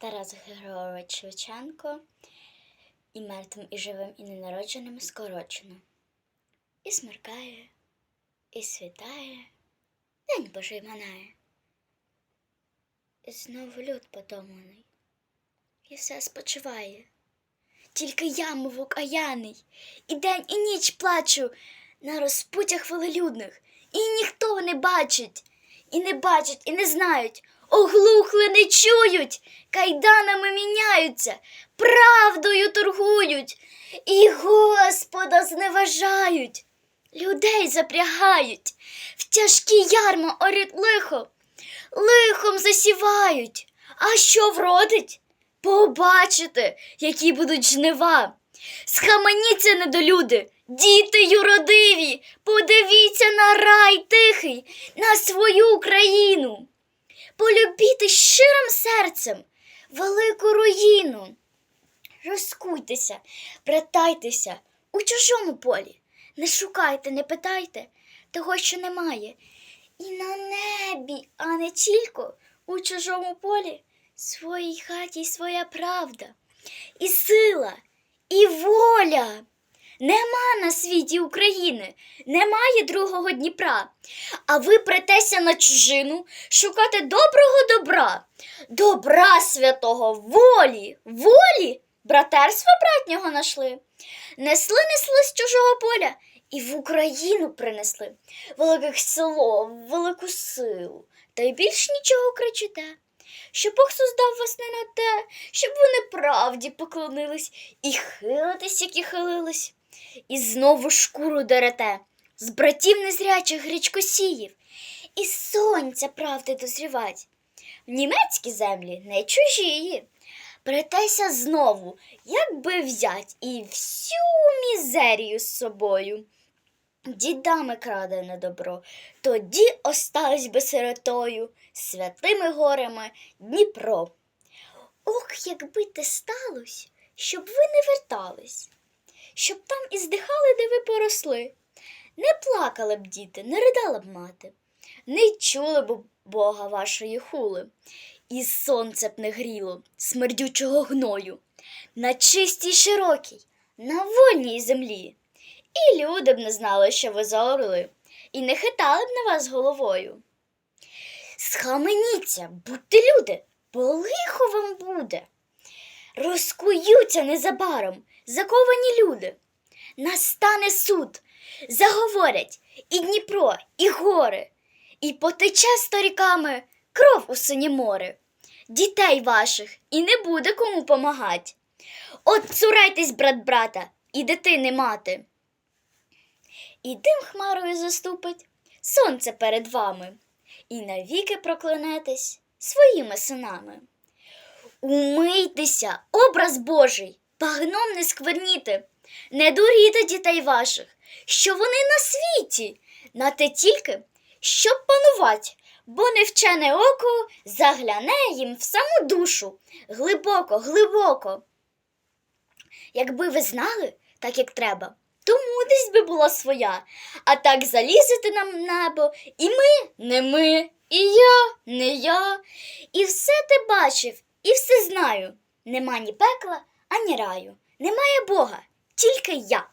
Тарас Григорович Шевченко і мертвим, і живим, і ненародженим скорочено. І смеркає, і світає, день Божий минає. І знову люд потомлений, і все спочиває. Тільки я, мов окаяний, і день, і ніч плачу на розпутях велелюдних, і ніхто не бачить, і не бачать, і не знають, оглухли не чують, кайданами міняються, правдою торгують, і Господа зневажають, людей запрягають, в тяжкі ярма орють лихо, лихом засівають. А що вродить? Побачите, які будуть жнива. Схаменіться, недолюди, діти юродиві, подивіться на рай тихий, на свою Україну. Полюбіте щирим серцем велику руїну. Розкуйтеся, братайтеся у чужому полі. Не шукайте, не питайте того, що немає. І на небі, а не тільки у чужому полі, своїй хаті своя правда, і сила, і воля. Нема на світі України, немає другого Дніпра. А ви претеся на чужину шукати доброго добра, добра святого, волі, волі, братерства братнього нашли. Несли, несли з чужого поля і в Україну принесли велике село, велику силу, та й більш нічого кричите. Що Бог создав вас не на те, щоб ви неправді поклонились і хилитесь, як і хилились, і знову шкуру дерете з братів незрячих гречкосіїв, і сонця правди дозрівать. В німецькі землі не чужії. Претеся знову, як би взять і всю мізерію з собою. Дідами краде на добро, тоді остались би сиротою, святими горами Дніпро. Ох, якби те сталося, щоб ви не вертались, щоб там і здихали, де ви поросли. Не плакали б діти, не ридала б мати, не чули б Бога вашої хули, і сонце б не гріло смердючого гною, на чистій широкій, на вольній землі. І люди б не знали, що ви за орли, і не хитали б на вас головою. Схаменіться, будьте люди, бо лихо вам буде. Розкуються незабаром заковані люди. Настане суд, заговорять і Дніпро, і гори, і потече сторіками кров у синє море. Дітей ваших і не буде кому помагать. От цурайтесь, брат брата, і дитини мати. І дим хмарою заступить сонце перед вами, і навіки проклянетесь своїми синами. Умийтеся, образ Божий, багном не скверніте, не дуріте дітей ваших, що вони на світі, на те тільки, щоб панувати, бо невчене око загляне їм в саму душу глибоко, глибоко. Якби ви знали, так як треба, то мудрість би була своя, а так залізете нам небо, і ми не ми, і я не я. І все ти бачив, і все знаю. Нема ні пекла, ані раю. Немає Бога, тільки я.